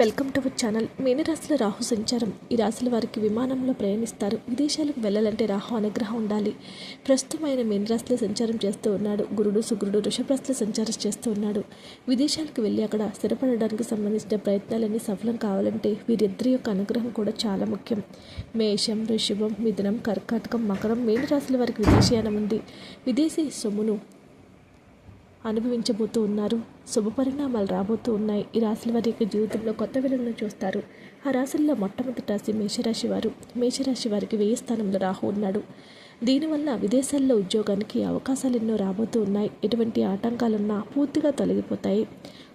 Welcome to our channel. మీనరాశిలో రాహు సంచారం. ఈ రాశుల వారికి విమానంలో ప్రయాణిస్తారు. విదేశాలకు వెళ్ళాలంటే రాహు అనుగ్రహం ఉండాలి. ప్రస్తుతం ఆయన మీనరాశిలో సంచారం చేస్తూ ఉన్నాడు. గురుడు సుగురుడు వృషభరాశిలో సంచారం చేస్తూ ఉన్నాడు. విదేశాలకు వెళ్ళి అక్కడ స్థిరపడడానికి సంబంధించిన ప్రయత్నాలన్నీ సఫలం కావాలంటే వీరిద్దరి యొక్క అనుగ్రహం కూడా చాలా ముఖ్యం. మేషం వృషభం మిథునం కర్కాటకం మకరం మీనరాశుల వారికి విదేశీయానం ఉంది. విదేశీ సొమ్మును అనుభవించబోతూ ఉన్నారు. శుభ పరిణామాలు రాబోతూ ఉన్నాయి. ఈ రాశుల వారి యొక్క జీవితంలో కొత్త వెలుగును చూస్తారు. ఆ రాశుల్లో మొట్టమొదటి రాశి మేషరాశి వారు. మేషరాశి వారికి వెయ్యి స్థానంలో రాహు ఉన్నాడు. దీనివల్ల విదేశాల్లో ఉద్యోగానికి అవకాశాలు ఎన్నో రాబోతూ ఉన్నాయి. ఎటువంటి ఆటంకాలున్నా పూర్తిగా తొలగిపోతాయి.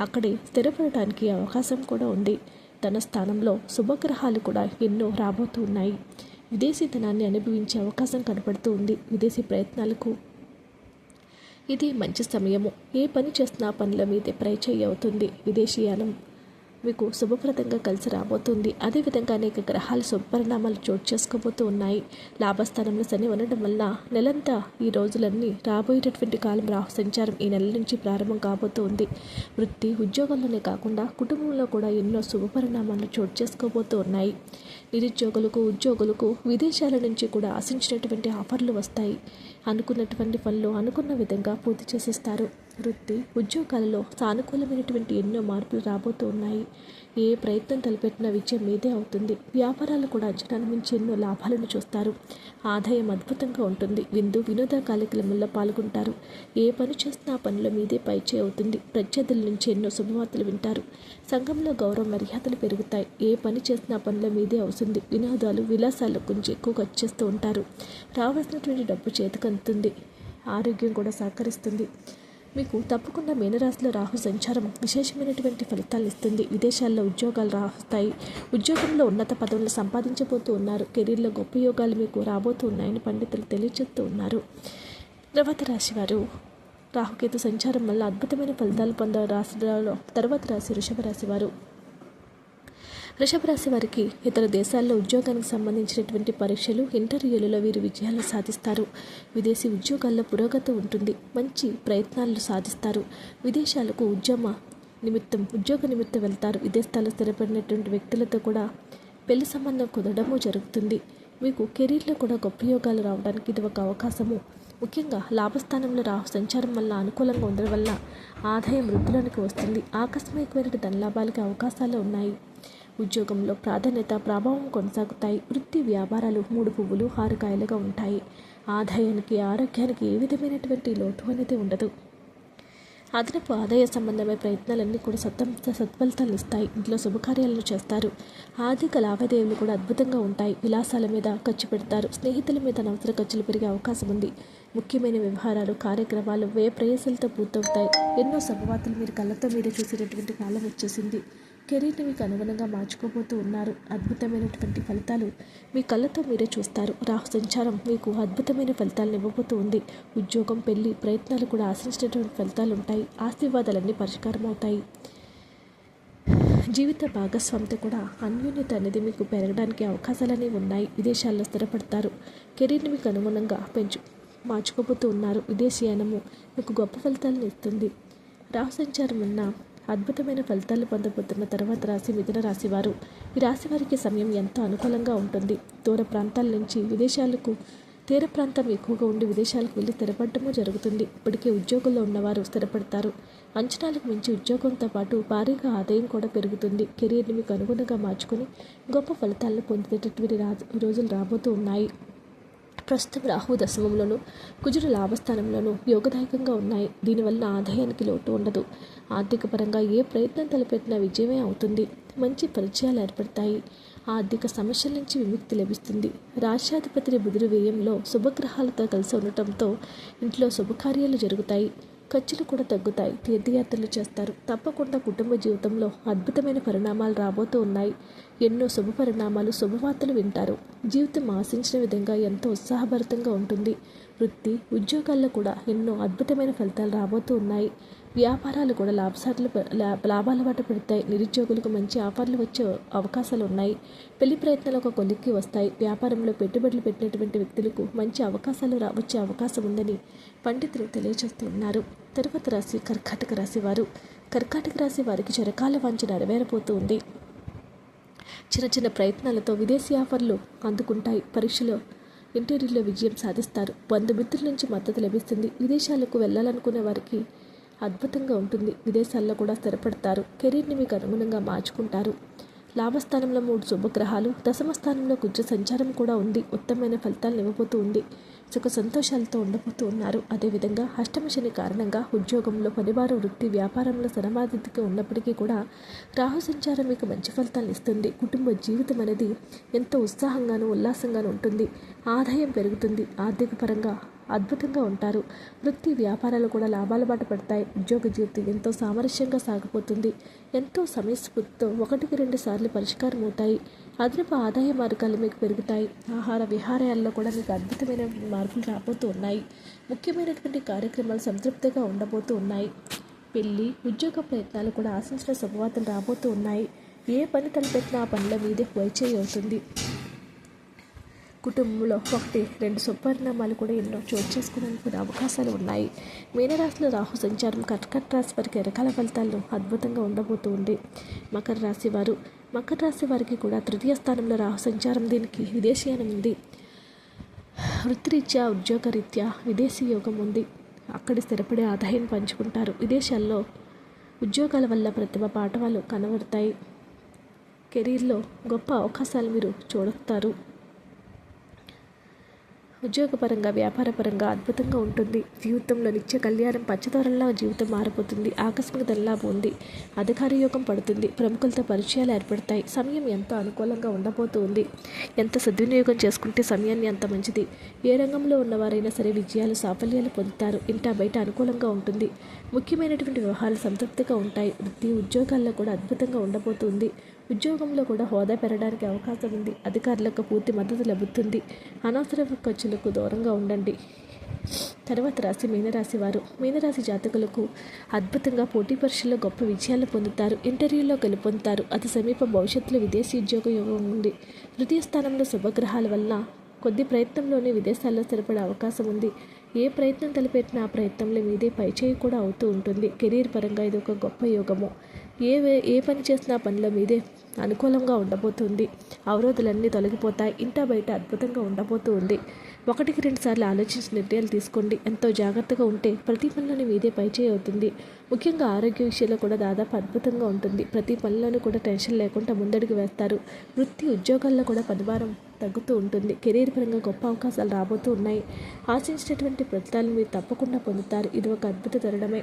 అక్కడే స్థిరపడటానికి అవకాశం కూడా ఉంది. తన స్థానంలో శుభగ్రహాలు కూడా ఎన్నో రాబోతూ ఉన్నాయి. విదేశీ ధనాన్ని అనుభవించే అవకాశం కనపడుతూ ఉంది. విదేశీ ప్రయత్నాలకు ఇది మంచి సమయము. ఏ పని చేస్తున్నా పనుల మీదే ప్రయచయ్య అవుతుంది. విదేశీయానం మీకు శుభప్రదంగా కలిసి రాబోతుంది. అదేవిధంగా అనేక గ్రహాలు శుభపరిణామాలు చోటు చేసుకోబోతూ ఉన్నాయి. లాభస్థానంలో శని ఉండడం వల్ల నెలంతా ఈ రోజులన్నీ రాబోయేటటువంటి కాలం రా సంచారం ఈ నెల నుంచి ప్రారంభం కాబోతూ ఉంది వృత్తి ఉద్యోగంలోనే కాకుండా కుటుంబంలో కూడా ఎన్నో శుభపరిణామాలు చోటు చేసుకోబోతూ ఉన్నాయి. నిరుద్యోగులకు ఉద్యోగులకు విదేశాల నుంచి కూడా ఆశించినటువంటి ఆఫర్లు వస్తాయి. అనుకున్నటువంటి పనులు అనుకున్న విధంగా పూర్తి చేసేస్తారు. వృత్తి ఉద్యోగాలలో సానుకూలమైనటువంటి ఎన్నో మార్పులు రాబోతూ ఉన్నాయి. ఏ ప్రయత్నం తలపెట్టిన విజయం మీదే అవుతుంది. వ్యాపారాలు కూడా అంచనాను మించి ఎన్నో లాభాలను చూస్తారు. ఆదాయం అద్భుతంగా ఉంటుంది. విందు వినోద కార్యక్రమంలో పాల్గొంటారు. ఏ పని చేస్తున్నా పనుల మీదే పైచే అవుతుంది. ప్రత్యర్థుల నుంచి ఎన్నో శుభవార్తలు వింటారు. సంఘంలో గౌరవ మర్యాదలు పెరుగుతాయి. ఏ పని చేసినా పనుల మీదే అవుతుంది. వినోదాలు విలాసాల గురించి ఎక్కువ ఖర్చు చేస్తూ ఉంటారు. రావాల్సినటువంటి డబ్బు చేతికందుతుంది ఆరోగ్యం కూడా సహకరిస్తుంది. మీకు తప్పకుండా మీనరాశిలో రాహు సంచారం విశేషమైనటువంటి ఫలితాలు ఇస్తుంది. విదేశాల్లో ఉద్యోగాలు రాస్తాయి. ఉద్యోగంలో ఉన్నత పదవులు సంపాదించబోతూ ఉన్నారు. కెరీర్లో గొప్ప యోగాలు మీకు రాబోతూ ఉన్నాయని పండితులు తెలియజేస్తూ ఉన్నారు. తర్వాత రాశి వారు రాహుకేతు సంచారం వల్ల అద్భుతమైన ఫలితాలు పొంద రాశి తర్వాత రాశి వృషభ రాశి వారు వృషభ రాశి వారికి ఇతర దేశాల్లో ఉద్యోగానికి సంబంధించినటువంటి పరీక్షలు ఇంటర్వ్యూలలో వీరు విజయాలు సాధిస్తారు. విదేశీ ఉద్యోగాల్లో పురోగతి ఉంటుంది. మంచి ప్రయత్నాలు సాధిస్తారు. విదేశాలకు ఉద్యమ నిమిత్తం ఉద్యోగ నిమిత్తం వెళ్తారు. విదేశాల్లో స్థిరపడినటువంటి వ్యక్తులతో కూడా పెళ్ళి సంబంధం కుదరడము జరుగుతుంది. మీకు కెరీర్లో కూడా గొప్ప యోగాలు రావడానికి ఇది ఒక అవకాశము. ముఖ్యంగా లాభస్థానంలో రా సంచారం వల్ల అనుకూలంగా ఉండడం వల్ల ఆదాయం వృద్ధిలోనికి వస్తుంది. ఆకస్మికమైన ధనలాభాలకి అవకాశాలు ఉన్నాయి. ఉద్యోగంలో ప్రాధాన్యత ప్రభావం కొనసాగుతాయి. వృత్తి వ్యాపారాలు మూడు పువ్వులు ఆరుకాయలుగా ఉంటాయి. ఆదాయానికి ఆరోగ్యానికి ఏ విధమైనటువంటి లోటు అనేది ఉండదు. అదనపు ఆదాయ సంబంధమైన ప్రయత్నాలన్నీ కూడా సత్వ సత్ఫలితాలు ఇస్తాయి. ఇంట్లో శుభకార్యాలను చేస్తారు. ఆర్థిక లావాదేవీలు కూడా అద్భుతంగా ఉంటాయి. విలాసాల మీద ఖర్చు పెడతారు. స్నేహితుల మీద అనవసర ఖర్చులు పెరిగే అవకాశం ఉంది. ముఖ్యమైన వ్యవహారాలు కార్యక్రమాలు వ్యయ ప్రయాసాలతో పూర్తవుతాయి. ఎన్నో శుభవార్తలు మీరు కళ్ళతో మీరే చూసేటటువంటి కాలం వచ్చేసింది. కెరీర్ని మీకు అనుగుణంగా మార్చుకోబోతూ ఉన్నారు. అద్భుతమైనటువంటి ఫలితాలు మీ కళ్ళతో మీరే చూస్తారు. రాహు సంచారం మీకు అద్భుతమైన ఫలితాలను ఇవ్వబోతూ ఉంది. ఉద్యోగం పెళ్ళి ప్రయత్నాలు కూడా ఆశించినటువంటి ఫలితాలు ఉంటాయి. ఆశీర్వాదాలన్నీ పరిష్కారం అవుతాయి. జీవిత భాగస్వామితో కూడా అన్యోన్యత అనేది మీకు పెరగడానికి అవకాశాలనే ఉన్నాయి. విదేశాల్లో స్థిరపడతారు. కెరీర్ని మీకు అనుగుణంగా పెంచు మార్చుకోబోతూ ఉన్నారు. విదేశీయానము మీకు గొప్ప ఫలితాలను ఇస్తుంది. రాహు సంచారం ఉన్న అద్భుతమైన ఫలితాలు పొందబోతున్న తర్వాత రాశి మిథున రాశి వారు. ఈ రాశి వారికి సమయం ఎంతో అనుకూలంగా ఉంటుంది. దూర ప్రాంతాల నుంచి విదేశాలకు తీర ప్రాంతం ఎక్కువగా ఉండి విదేశాలకు వెళ్ళి స్థిరపడటము జరుగుతుంది. ఇప్పటికే ఉద్యోగంలో ఉన్నవారు స్థిరపడతారు. అంచనాలకు మించి ఉద్యోగంతో పాటు భారీగా ఆదాయం కూడా పెరుగుతుంది. కెరీర్ని మీకు అనుగుణంగా మార్చుకొని గొప్ప ఫలితాలను పొందేటటువంటి రోజులు రాబోతూ ఉన్నాయి. ప్రస్తుతం రాహు దశమంలోను కుజుడు లాభస్థానంలోనూ యోగదాయకంగా ఉన్నాయి. దీనివల్ల ఆదాయానికి లోటు ఉండదు. ఆర్థికపరంగా ఏ ప్రయత్నం తలపెట్టినా విజయమే అవుతుంది. మంచి పరిచయాలు ఏర్పడతాయి. ఆర్థిక సమస్యల నుంచి విముక్తి లభిస్తుంది. రాష్ట్రాధిపతి బుధుడు వ్యయంలో శుభగ్రహాలతో కలిసి ఉండటంతో ఇంట్లో శుభకార్యాలు జరుగుతాయి. ఖర్చులు కూడా తగ్గుతాయి. తీర్థయాత్రలు చేస్తారు. తప్పకుండా కుటుంబ జీవితంలో అద్భుతమైన పరిణామాలు రాబోతూ ఉన్నాయి. ఎన్నో శుభ పరిణామాలు శుభవార్తలు వింటారు. జీవితం ఆశించిన విధంగా ఎంతో ఉత్సాహభరితంగా ఉంటుంది. వృత్తి ఉద్యోగాల్లో కూడా ఎన్నో అద్భుతమైన ఫలితాలు రాబోతూ ఉన్నాయి. వ్యాపారాలు కూడా లాభసార్లు లాభాల బాట పెడతాయి. నిరుద్యోగులకు మంచి ఆఫర్లు వచ్చే అవకాశాలు ఉన్నాయి. పెళ్ళి ప్రయత్నాలు ఒక కొలిక్కి వస్తాయి. వ్యాపారంలో పెట్టుబడులు పెట్టినటువంటి వ్యక్తులకు మంచి అవకాశాలు రా వచ్చే అవకాశం ఉందని పండితులు తెలియజేస్తూ ఉన్నారు. తరువాత రాశి కర్కాటక రాశి వారు. కర్కాటక రాశి వారికి చిరకాల వాంఛ నెరవేరబోతూ ఉంది. చిన్న చిన్న ప్రయత్నాలతో విదేశీ ఆఫర్లు అందుకుంటాయి. పరీక్షలో ఇంటర్వ్యూలో విజయం సాధిస్తారు. బంధుమిత్రుల నుంచి మద్దతు లభిస్తుంది. విదేశాలకు వెళ్ళాలనుకునే వారికి అద్భుతంగా ఉంటుంది. విదేశాల్లో కూడా స్థిరపడతారు. కెరీర్ని మీకు అనుగుణంగా మార్చుకుంటారు. లాభస్థానంలో మూడు శుభగ్రహాలు దశమ స్థానంలో కుజ సంచారం కూడా ఉంది. ఉత్తమమైన ఫలితాలను ఇవ్వబోతూ ఉంది. సుఖ సంతోషాలతో ఉండబోతూ ఉన్నారు. అదేవిధంగా అష్టమశని కారణంగా ఉద్యోగంలో పనివారు వృత్తి వ్యాపారంలో సనబాధితగా ఉన్నప్పటికీ కూడా రాహు సంచారం మీకు మంచి ఫలితాలను ఇస్తుంది. కుటుంబ జీవితం అనేది ఎంతో ఉత్సాహంగాను ఉల్లాసంగాను ఉంటుంది. ఆదాయం పెరుగుతుంది. ఆర్థిక పరంగా అద్భుతంగా ఉంటారు. వృత్తి వ్యాపారాలు కూడా లాభాల బాట పడతాయి. ఉద్యోగ జీవితం ఎంతో సామరస్యంగా సాగిపోతుంది. ఎంతో సమయస్ఫూర్తితో ఒకటికి రెండు సార్లు పరిష్కారం అవుతాయి. అదనపు ఆదాయ మార్గాలు మీకు పెరుగుతాయి. ఆహార విహారాల్లో కూడా మీకు అద్భుతమైన మార్పులు రాబోతూ ఉన్నాయి. ముఖ్యమైనటువంటి కార్యక్రమాలు సంతృప్తిగా ఉండబోతూ ఉన్నాయి. పెళ్ళి ఉద్యోగ ప్రయత్నాలు కూడా ఆశించిన శుభవార్తలు రాబోతూ ఉన్నాయి. ఏ పని తలపెట్టినా ఆ పనిలో మీదే వైచేయి అవుతుంది. కుటుంబంలో ఒకటి రెండు సుపరిణామాలు కూడా ఎన్నో చోటు చేసుకోవడానికి కూడా అవకాశాలు ఉన్నాయి. మీనరాశిలో రాహు సంచారం కర్కట రాశి వారికి రకాల ఫలితాలు అద్భుతంగా ఉండబోతూ ఉంది. మకర రాశి వారు మకర రాశి వారికి కూడా తృతీయ స్థానంలో రాహు సంచారం దీనికి విదేశీయానం ఉంది. వృత్తిరీత్యా ఉద్యోగరీత్యా విదేశీ యోగం ఉంది. అక్కడి స్థిరపడే ఆదాయం పంచుకుంటారు. విదేశాల్లో ఉద్యోగాల వల్ల ప్రతిభ పాఠవాలు కనబడతాయి. కెరీర్లో గొప్ప అవకాశాలు మీరు చూడతారు ఉద్యోగపరంగా వ్యాపారపరంగా అద్భుతంగా ఉంటుంది. జీవితంలో నిత్య కళ్యాణం పచ్చదొరల్లా జీవితం మారిపోతుంది. ఆకస్మిక దల్లాభం ఉంది. అధికార యోగం పడుతుంది. ప్రముఖులతో పరిచయాలు ఏర్పడతాయి. సమయం ఎంతో అనుకూలంగా ఉండబోతుంది. ఎంత సద్వినియోగం చేసుకుంటే సమయాన్ని అంత మంచిది. ఏ రంగంలో ఉన్నవారైనా సరే విజయాలు సాఫల్యాలు పొందుతారు. ఇంటా బయట అనుకూలంగా ఉంటుంది. ముఖ్యమైనటువంటి వ్యవహారాలు సంతృప్తిగా ఉంటాయి. వృత్తి ఉద్యోగాల్లో కూడా అద్భుతంగా ఉండబోతుంది. ఉద్యోగంలో కూడా హోదా పెరగడానికి అవకాశం ఉంది. అధికారులకు పూర్తి మద్దతు లభిస్తుంది. అనవసర ఖర్చులకు దూరంగా ఉండండి. తర్వాత రాశి మీనరాశి వారు. మీనరాశి జాతకులకు అద్భుతంగా పోటీ పరీక్షల్లో గొప్ప విజయాలు పొందుతారు. ఇంటర్వ్యూలో గెలుపొందుతారు. అతి సమీప భవిష్యత్తులో విదేశీ ఉద్యోగ యోగం ఉంది. తృతీయ స్థానంలో శుభగ్రహాల వల్ల కొద్ది ప్రయత్నంలోనే విదేశాల్లో స్థిరపడే అవకాశం ఉంది. ఏ ప్రయత్నం తలపెట్టినా ఆ ప్రయత్నంలో మీదే పైచేయి కూడా అవుతూ ఉంటుంది. కెరీర్ పరంగా ఇది ఒక గొప్ప యోగము. ఏ ఏ పని చేసినా పనుల మీదే అనుకూలంగా ఉండబోతుంది. అవరోధులన్నీ తొలగిపోతాయి. ఇంటా బయట అద్భుతంగా ఉండబోతూ ఉంది ఒకటికి రెండు సార్లు ఆలోచించి నిర్ణయాలు తీసుకోండి. ఎంతో జాగ్రత్తగా ఉంటే ప్రతి పనిలోని మీదే పైచేయి అవుతుంది. ముఖ్యంగా ఆరోగ్య విషయంలో కూడా దాదాపు అద్భుతంగా ఉంటుంది. ప్రతి పనిలోనూ కూడా టెన్షన్ లేకుండా ముందడుగు వేస్తారు. వృత్తి ఉద్యోగాల్లో కూడా పనిభారం తగ్గుతూ ఉంటుంది. కెరీర్ పరంగా గొప్ప అవకాశాలు రాబోతూ ఉన్నాయి. ఆశించినటువంటి ఫలితాలు మీరు తప్పకుండా పొందుతారు. ఇది ఒక అద్భుత తరుణమే.